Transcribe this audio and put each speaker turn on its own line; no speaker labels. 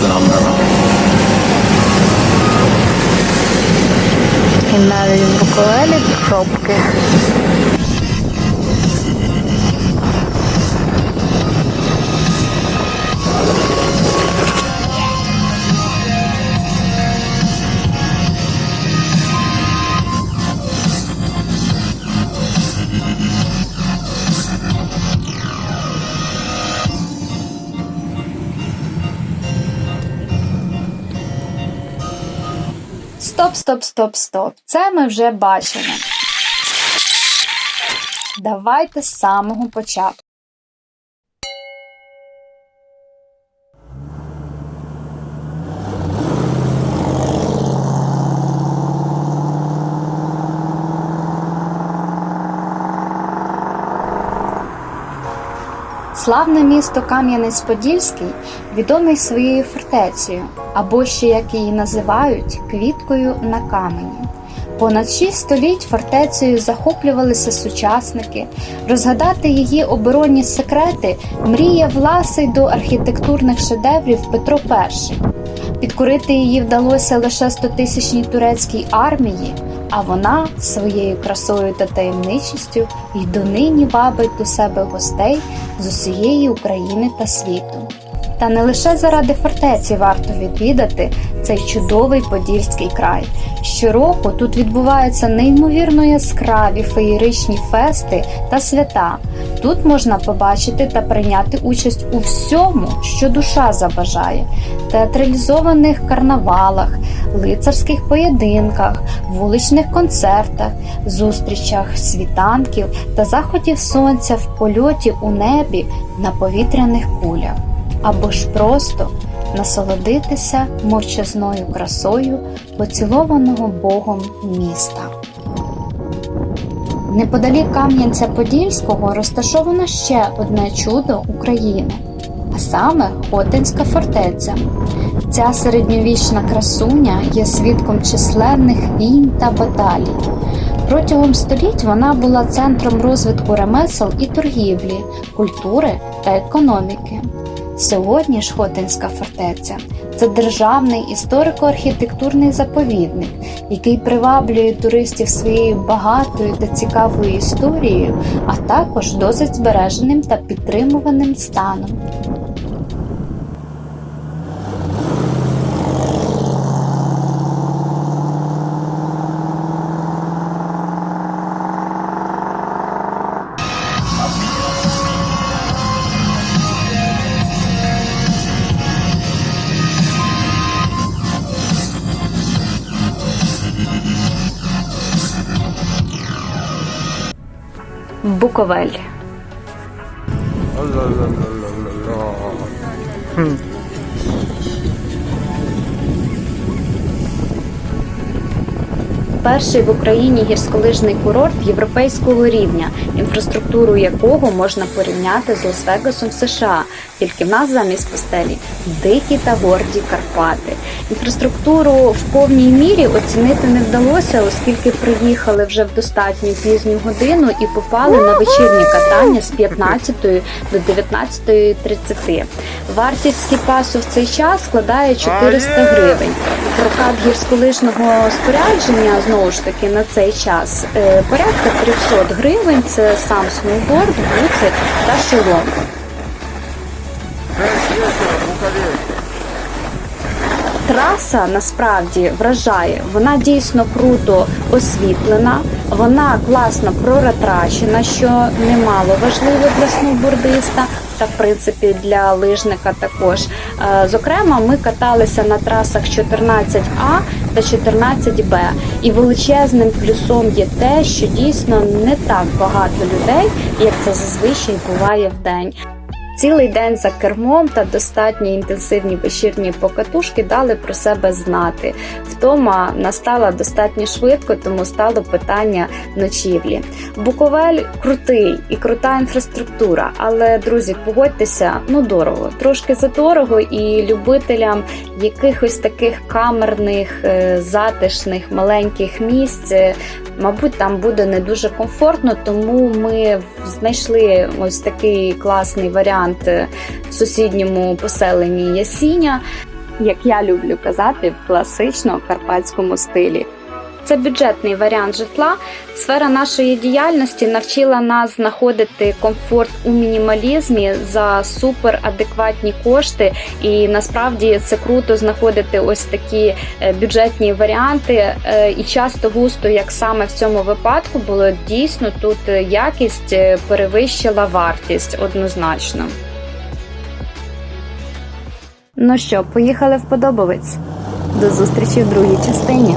камера.
І навіть буквально пробки. Стоп, стоп, стоп, стоп. Це ми вже бачили. Давайте з самого початку. Славне місто Кам'янець-Подільський відомий своєю фортецею, або ще як її називають квіткою на камені. Понад шість століть фортецею захоплювалися сучасники. Розгадати її оборонні секрети мріяв ласий до архітектурних шедеврів Петро І. Підкорити її вдалося лише 100-тисячній турецькій армії, а вона своєю красою та таємничістю й донині вабить до себе гостей з усієї України та світу. Та не лише заради фортеці варто відвідати цей чудовий Подільський край. Щороку тут відбуваються неймовірно яскраві феєричні фести та свята. Тут можна побачити та прийняти участь у всьому, що душа забажає: театралізованих карнавалах, лицарських поєдинках, вуличних концертах, зустрічах світанків та заходів сонця в польоті у небі на повітряних кулях або ж просто насолодитися мовчазною красою поцілованого Богом міста. Неподалік Кам'янця-Подільського розташовано ще одне чудо України, а саме Хотинська фортеця. Ця середньовічна красуня є свідком численних війн та баталій. Протягом століть вона була центром розвитку ремесел і торгівлі, культури та економіки. Сьогодні ж Хотинська фортеця це державний історико-архітектурний заповідник, який приваблює туристів своєю багатою та цікавою історією, а також досить збереженим та підтримуваним станом. Буковель. Перший в Україні гірськолижний курорт європейського рівня, інфраструктуру якого можна порівняти з Лас-Вегасом в США. Тільки в нас замість пустелі дикі та горді Карпати. Інфраструктуру в повній мірі оцінити не вдалося, оскільки приїхали вже в достатньо пізню годину і попали на вечірнє катання з 15 до 19.30. Вартість скіпасу в цей час складає 400 гривень. Прокат гірськолижного спорядження знову ж таки на цей час е, порядка 300 гривень. Це сам сноуборд, буци та шолом. Траса насправді вражає, вона дійсно круто освітлена, вона класно проратрачена, що немало важливо для сноубордиста. Та в принципі для лижника також. Е, Зокрема, ми каталися на трасах 14А та 14Б. І величезним плюсом є те, що дійсно не так багато людей, як це зазвичай буває в день. Цілий день за кермом та достатньо інтенсивні вечірні покатушки дали про себе знати. Втома настала достатньо швидко, тому стало питання ночівлі. Буковель крутий і крута інфраструктура, але друзі, погодьтеся, ну дорого, трошки задорого, і любителям якихось таких камерних, е, затишних маленьких місць. е, Мабуть, там буде не дуже комфортно, тому ми знайшли ось такий класний варіант е, в сусідньому поселенні Ясіня. як я люблю казати, в класично карпатському стилі. Це бюджетний варіант житла. Сфера нашої діяльності навчила нас знаходити комфорт у мінімалізмі за суперадекватні кошти. І насправді це круто знаходити ось такі е, бюджетні варіанти. Е, І часто густо, як саме в цьому випадку, було дійсно тут е, якість перевищила вартість однозначно. Ну що, поїхали в. До зустрічі в другій частині.